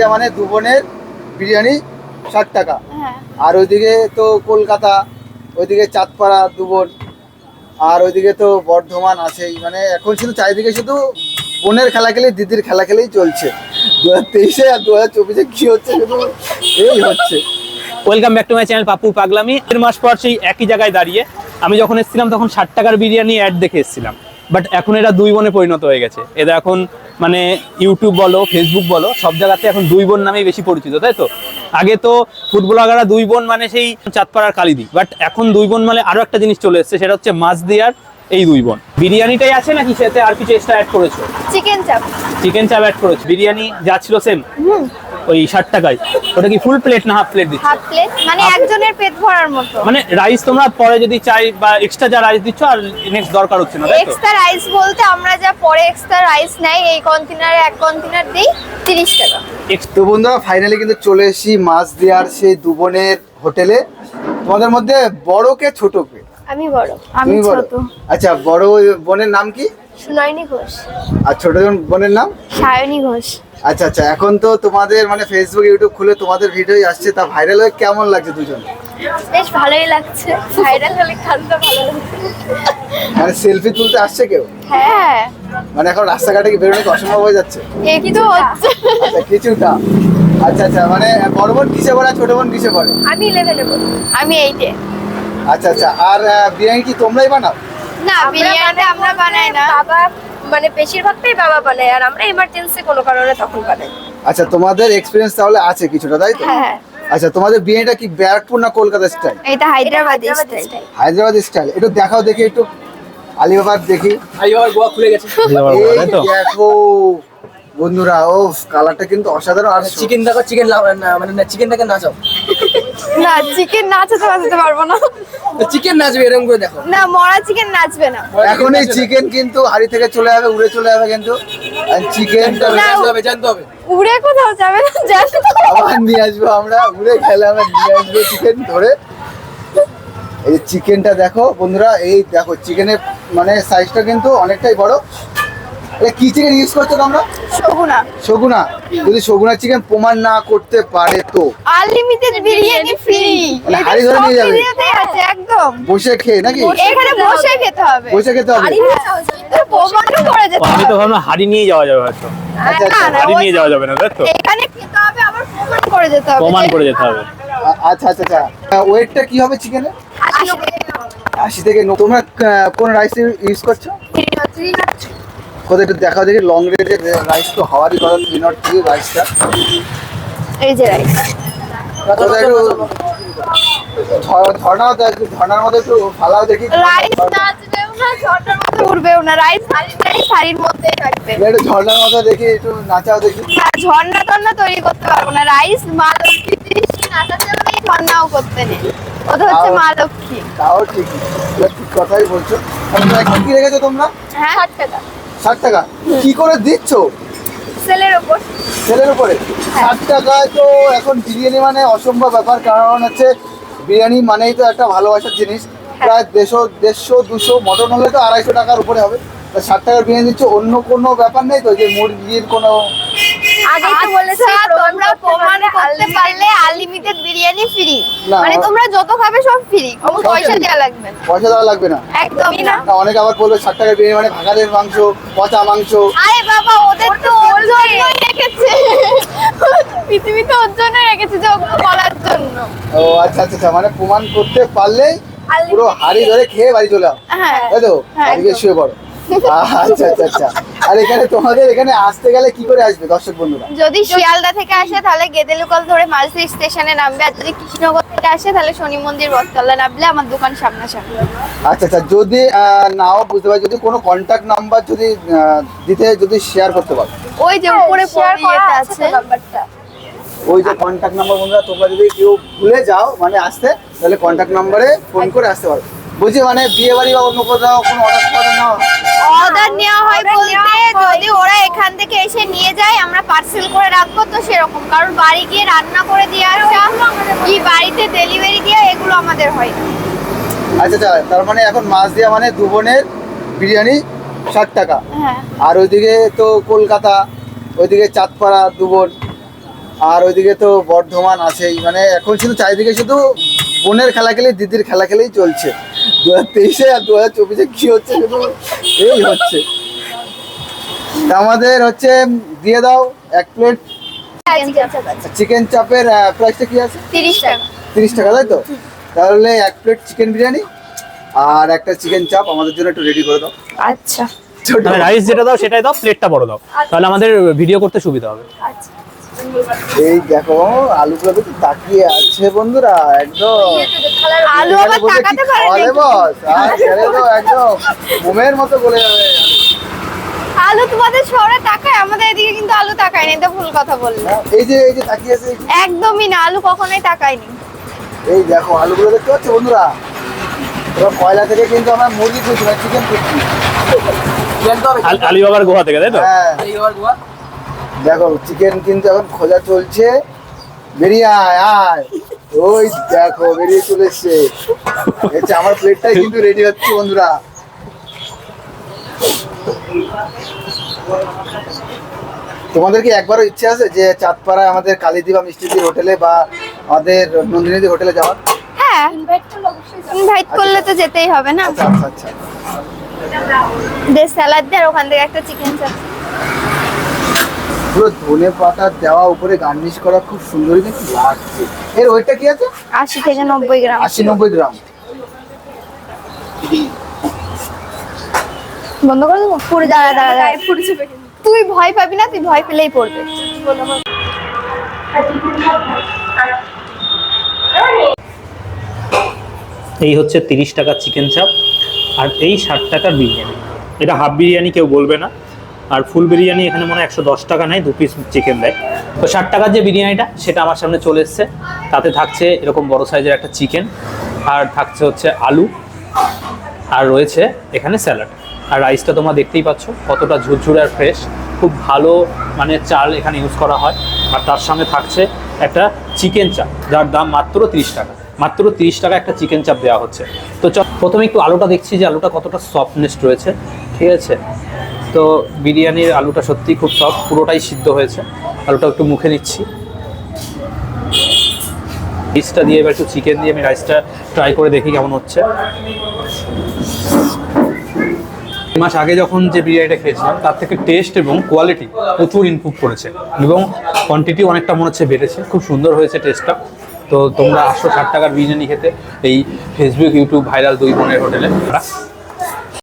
দিয়া মানে দু বোনের বিরিয়ানি ষাট টাকা। হ্যাঁ। আর ওইদিকে তো কলকাতা ওইদিকে চাঁদপাড়া দু বোন আর ওইদিকে তো বর্ধমান আছেই। মানে এখন শুধু চারিদিকে শুধু বোনের খেলা খেলে দিদির খেলা খেলেই চলছে। দু হাজার তেইশে আর দু হাজার চব্বিশে কি হচ্ছে শুধু এই হচ্ছে। Welcome back to my channel Pappu Paglami দেড় মাস পর সেই একই জায়গায় দাঁড়িয়ে আমি যখন এসেছিলাম তখন ষাট টাকার বিরিয়ানি অ্যাড দেখে এসেছিলাম। বাট এখন এটা দুই বনে পরিণত হয়ে গেছে। এরা এখন মানে ইউটিউব বলো ফেসবুক বলো সব জায়গাতে এখন দুই বোন নামেই বেশি পরিচিত তাই তো? আগে তো ফুটবলাররা দুই বোন মানে সেই চাঁদপাড়ার কালিদি বাট এখন দুই বোন মানে আরও একটা জিনিস চলে এসছে সেটা হচ্ছে মাছ দিয়ার এই দুই বোন। বিরিয়ানিটাই আছে নাকি সাথে আর কিছু এক্সট্রা অ্যাড করেছ? Chicken chaap chicken chaap add করেছ। বিরিয়ানি যা ছিল সেম ওই ষাট টাকায়। ওটা কি ফুল প্লেট না হাফ প্লেট দিচ্ছ? হাফ প্লেট মানে একজনের পেট ভরার মতো। মানে রাইস তোমরা পরে যদি চাই বা এক্সট্রা যা রাইস দিচ্ছ আর নেক্সট দরকার হচ্ছে না তাই তো? এক্সট্রা রাইস বলতে আমরা যা পরে এক্সট্রা রাইস নেই এই কন্টেনারে এক কন্টেনার দিই তিরিশ টাকা। তো বন্ধুরা ফাইনালি কিন্তু চলে এসেছি মাছ দেওয়ার সেই দু বোনের হোটেলে। তোমাদের মধ্যে বড় কে ছোট কে? আমি বড়। আমি ছোট। আচ্ছা বড় বোনের নাম কি? সুনয়নী ঘোষ। আর ছোট বোনের নাম? সায়নী ঘোষ। আচ্ছা আচ্ছা এখন তো তোমাদের মানে ফেসবুক ইউটিউব খুলে তোমাদের ভিডিওই আসছে তা ভাইরাল হয়ে কেমন লাগছে দুজন? বেশ ভালোই লাগছে। ভাইরাল হলে খানটা ভালো লাগছে। মানে সেলফি তুলতে আসছে কেউ? হ্যাঁ। মানে এখন রাস্তাঘাটে কি বেরোনো কি অসম্ভব হয়ে যাচ্ছে? একটু হচ্ছে। আচ্ছা কিছুটা। আচ্ছা আচ্ছা মানে বড় বোন কিসে পড়ে আর ছোট বোন কিসে পড়ে? আমি ইলেভেনে পড়ি। আমি এইটে আচ্ছা আচ্ছা আর বিরিয়ানি কি তোমরাই বানাও? না বিরিয়ানিটা আমরা বানাই না। বাবা মানে বেশিরভাগটাই বাবা বানায় আর আমরা ইমার্জেন্সি কোনো কারণে তখন বানাই। আচ্ছা তোমাদের এক্সপিরিয়েন্স তাহলে আছে কিছুটা তাই তো? হ্যাঁ আচ্ছা তোমাদের বিয়েটা কি ব্যারাকপুর না কলকাতা স্টাইল এটা হায়দ্রাবাদি স্টাইল হায়দ্রাবাদ স্টাইল একটু দেখাও দেখি একটু আলিবাবাদ দেখি। গোয়া খুলে গেছে। এই দেখো বন্ধুরা ও কালারটা কিন্তু অসাধারণ। আর চিকেন দেখো চিকেন মানে না চিকেনটাকে নাচাও। না চিকেন নাচাতে বাজাতে পারব না। চিকেন নাচবে এরকম করে দেখো। না মরা চিকেন নাচবে না। এখন এই চিকেন কিন্তু হাড়ি থেকে চলে যাবে উড়ে চলে যাবে কিন্তু। আর চিকেন জানতে হবে, জানতে হবে জানতে হবে। উড়ে কোথাও যাবে না জানো আবার নিয়ে আসব আমরা উড়ে খেলে আমরা নিয়ে আসব চিকেন ধরে। এই চিকেনটা দেখো বন্ধুরা এই দেখো চিকেনের মানে সাইজটা কিন্তু অনেকটাই বড়। এটা কি চিকেন ইউজ করছ তোমরা? শগুনা। সগুনা যদি সগুনা চিকেন প্রমাণ না করতে পারে তো? আনলিমিটেড বিরিয়ানি ফ্রি হাঁড়ি ধরে নিয়ে যাবে? একদম। বসে খেয়ে নাকি? এখানে বসে খেতে হবে। বসে খেতে হবে? প্রমাণও করে যেতে আমি তো ভাবলাম হাড়ি নিয়ে যাওয়া যাবে হয়তো। আচ্ছা, আচ্ছা। হাড়ি নিয়ে যাওয়া যাবে না তাই তো? এখানে খেতে হবে আবার প্রমাণ করে যেতে হবে। প্রমাণ করে যেতে হবে। আচ্ছা আচ্ছা আচ্ছা। ওয়েটটা কি হবে চিকেনের আশি আশি থেকে ন- তোমরা কোন রাইস ইউজ করছ? কোথায় একটু দেখাও দেখি। লং রেঞ্জের রাইস তো হওয়ারই কথা থ্রি নট থ্রি রাইসটা এই যে রাইস কোথায় একটু ঝ- ঝর্ণাও তো একটু ঝর্ণার মধ্যে একটু ফালাও দেখি। রাইস না ঝর্ণার মধ্যে উঠবেও না। রাইস শাড়ি শাড়ির থাকবে। একটু ঝর্ণার মতো দেখি একটু নাচাও দেখি। আর ঝর্ণা টর্ণা তৈরি করতে পারব না। রাইস মা লক্ষ্মী দৃষ্টি নাচাতে হবে ঝর্ণাও করতে নেই। ওটা হচ্ছে মা লক্ষ্মী। তাও ঠিকই ঠিক কথাই বলছো। কি রেখেছো তোমরা? হ্যাঁ ষাট টাকা। ষাট টাকা। কি করে দিচ্ছ? সেলের ওপর। সেলের উপরে ষাট টাকায় তো এখন বিরিয়ানি মানে অসম্ভব ব্যাপার। কারণ হচ্ছে বিরিয়ানি মানেই তো একটা ভালোবাসার জিনিস। প্রায় দেড়শো দেড়শো দুশো মটন হলে তো আড়াইশো টাকার উপরে হবে। ষাট টাকার বিরিয়ানি দিচ্ছ অন্য কোনো ব্যাপার নেই তো? যে মুরগির কোনো আগেই তো বলেছি আচ্ছা, প্রমাণ তোমরা করতে প্রমাণ পারলে করতে পারলে আনলিমিটেড বিরিয়ানি ফ্রি মানে তোমরা যত খাবে সব ফ্রি কোনো পয়সা দেওয়া লাগবে না। পয়সা দেওয়া লাগবে না। একদমই না। অনেকে আবার বলবে ষাট টাকার বিরিয়ানি মানে ভাগাড়ের মাংস পচা মাংস। আরে বাবা ওদের তো ওর জন্যই রেখেছে। পৃথিবীতে ওর জন্যই রেখেছে যে ওগুলো বলার জন্য। ও আচ্ছা আচ্ছা আচ্ছা, মানে প্রমাণ করতে পারলেই পুরো হাড়ি ধরে খেয়ে বাড়ি চলে যাও হ্যাঁ তাই তো? হ্যাঁ, বাড়ি শুয়ে পড়ো। আচ্ছা আচ্ছা আচ্ছা। আর এখানে তোমাদের এখানে আসতে গেলে কি করে আসবে দর্শক বন্ধুরা? যদি শিয়ালদা থেকে আসে তাহলে গেদেলুকল ধরে মালসি স্টেশনে নামবে আর যদি কৃষ্ণনগর থেকে আসে তাহলে শনি মন্দির বটতলা নামলে আমার দোকান সামনাসামনি। আচ্ছা আচ্ছা যদি নাও বুঝতে পারি যদি কোনো কন্ট্যাক্ট নাম্বার যদি দিতে যদি শেয়ার করতে পারো। ওই যে উপরে শেয়ার করা আছে নাম্বারটা ওই যে কন্ট্যাক্ট নাম্বার বন্ধুরা তোমরা যদি কেউ ভুলে যাও মানে আসতে তাহলে কন্ট্যাক্ট নাম্বারে ফোন করে আসতে পারো। বলছি মানে বিয়ে বাড়ি বা অন্য কোথাও কোনো অর্ডার ফর্ডার না অর্ডার হয় নেওয়া হয়। এখান থেকে এসে নিয়ে যায় আমরা পার্সেল করে রাখব তো সেরকম। কারণ বাড়ি গিয়ে রান্না করে দিয়ে আসা কি বাড়িতে ডেলিভারি দিয়ে এগুলো আমাদের হয়। আচ্ছা আচ্ছা তার মানে এখন মাছ দেওয়া মানে দু বোনের বিরিয়ানি ষাট টাকা। হ্যাঁ। আর ওইদিকে তো কলকাতা ওইদিকে চাঁদপাড়া দু বোন আর ওইদিকে তো বর্ধমান আছেই। মানে এখন শুধু চারিদিকে শুধু বোনের খেলা খেলেই দিদির খেলা খেলেই চলছে। দু হাজার তেইশে আর দু হাজার চব্বিশে কি হচ্ছে? শুধু এই হচ্ছে। আমাদের হচ্ছে দিয়ে দাও এক প্লেট চিকেন চাপের প্রাইসটা কি আছে? তিরিশ টাকা। তিরিশ টাকা তাই তো? তাহলে এক প্লেট চিকেন বিরিয়ানি আর একটা চিকেন চাপ আমাদের জন্য একটু রেডি করে দাও। আচ্ছা। মানে রাইস যেটা দাও সেটাই দাও প্লেটটা বড় দাও। তাহলে আমাদের ভিডিও করতে সুবিধা হবে। এই দেখো তাকিয়ে আছে বন্ধুরা একদম। আলু আবার তাকাতে পারে বস একদম। মোমের মতো যাবে আলু তোমাদের শহরে তাকায় আমাদের এদিকে কিন্তু আলু তাকায় না এটা ভুল কথা বললে। এই যে এই যে তাকিয়ে আছে একদমই না আলু কখনোই তাকায়নি এই দেখো আলুগুলো দেখতে পাচ্ছ বন্ধুরা? এবার কয়লা থেকে কিন্তু আমরা মুরগি খুঁজছি না চিকেন খুঁজছি। জানতে হবে আল- আলিবাবার গুহা থেকে তাই তো? হ্যাঁ। দেখো চিকেন কিন্তু এখন খোঁজা চলছে। বেরিয়ে আয় আয়। ওই দেখো বেরিয়ে চলে এসছে। এসছে, আমার প্লেটটাই কিন্তু রেডি হচ্ছে বন্ধুরা। তোমাদের কি একবারও ইচ্ছে আছে যে চাঁদপাড়ায় আমাদের কালীদিবা মিষ্টিদির হোটেলে বা আমাদের নন্দিনীদি হোটেলে যাওয়ার? হ্যাঁ ইনভাইট করলে তো যেতেই হবে না? আচ্ছা আচ্ছা আচ্ছা। দে স্যালাড দে আর ওখান থেকে একটা চিকেন চাপ পুরো ধনে পাতা দেওয়া উপরে গার্নিশ করা খুব সুন্দরই কিন্তু লাগছে। এর ওইটা কি আছে? আশি থেকে নব্বই গ্রাম। আশি নব্বই গ্রাম। বন্ধ করে দেবো? পুরো দাঁড়া দাঁড়া তুই ভয় পাবি না তুই ভয় পেলেই পড়বে। এই হচ্ছে তিরিশ টাকার চিকেন চাপ আর এই ষাট টাকার বিরিয়ানি। এটা হাফ বিরিয়ানি কেউ বলবে না। আর ফুল বিরিয়ানি এখানে মনে হয় একশো দশ টাকা নেয় দু পিস চিকেন দেয়। তো ষাট টাকার যে বিরিয়ানিটা সেটা আমার সামনে চলে এসছে। তাতে থাকছে এরকম বড় সাইজের একটা চিকেন আর থাকছে হচ্ছে আলু আর রয়েছে এখানে স্যালাড আর রাইসটা তোমরা দেখতেই পাচ্ছ, কতটা ঝুরঝুরে আর ফ্রেশ খুব ভালো মানে চাল এখানে ইউজ করা হয়। আর তার সঙ্গে থাকছে একটা চিকেন চাপ যার দাম মাত্র তিরিশ টাকা। মাত্র তিরিশ টাকা একটা চিকেন চাপ দেওয়া হচ্ছে। তো চ, প্রথমে একটু আলুটা দেখছি যে আলুটা কতটা সফটনেস রয়েছে। ঠিক আছে? তো বিরিয়ানির আলুটা সত্যি খুব সফট পুরোটাই সিদ্ধ হয়েছে। আলুটা একটু মুখে নিচ্ছি। রাইসটা দিয়ে এবার একটু চিকেন দিয়ে আমি রাইসটা ট্রাই করে দেখি কেমন হচ্ছে। মাস আগে যখন যে বিরিয়ানিটা খেয়েছিলাম, তার থেকে টেস্ট এবং কোয়ালিটি প্রচুর ইমপ্রুভ করেছে এবং কোয়ান্টিটি অনেকটা মনে হচ্ছে বেড়েছে। খুব সুন্দর হয়েছে টেস্টটা তো তোমরা আটশো ষাট টাকার বিরিয়ানি খেতে এই ফেসবুক ইউটিউব ভাইরাল দুই বোনের হোটেলে।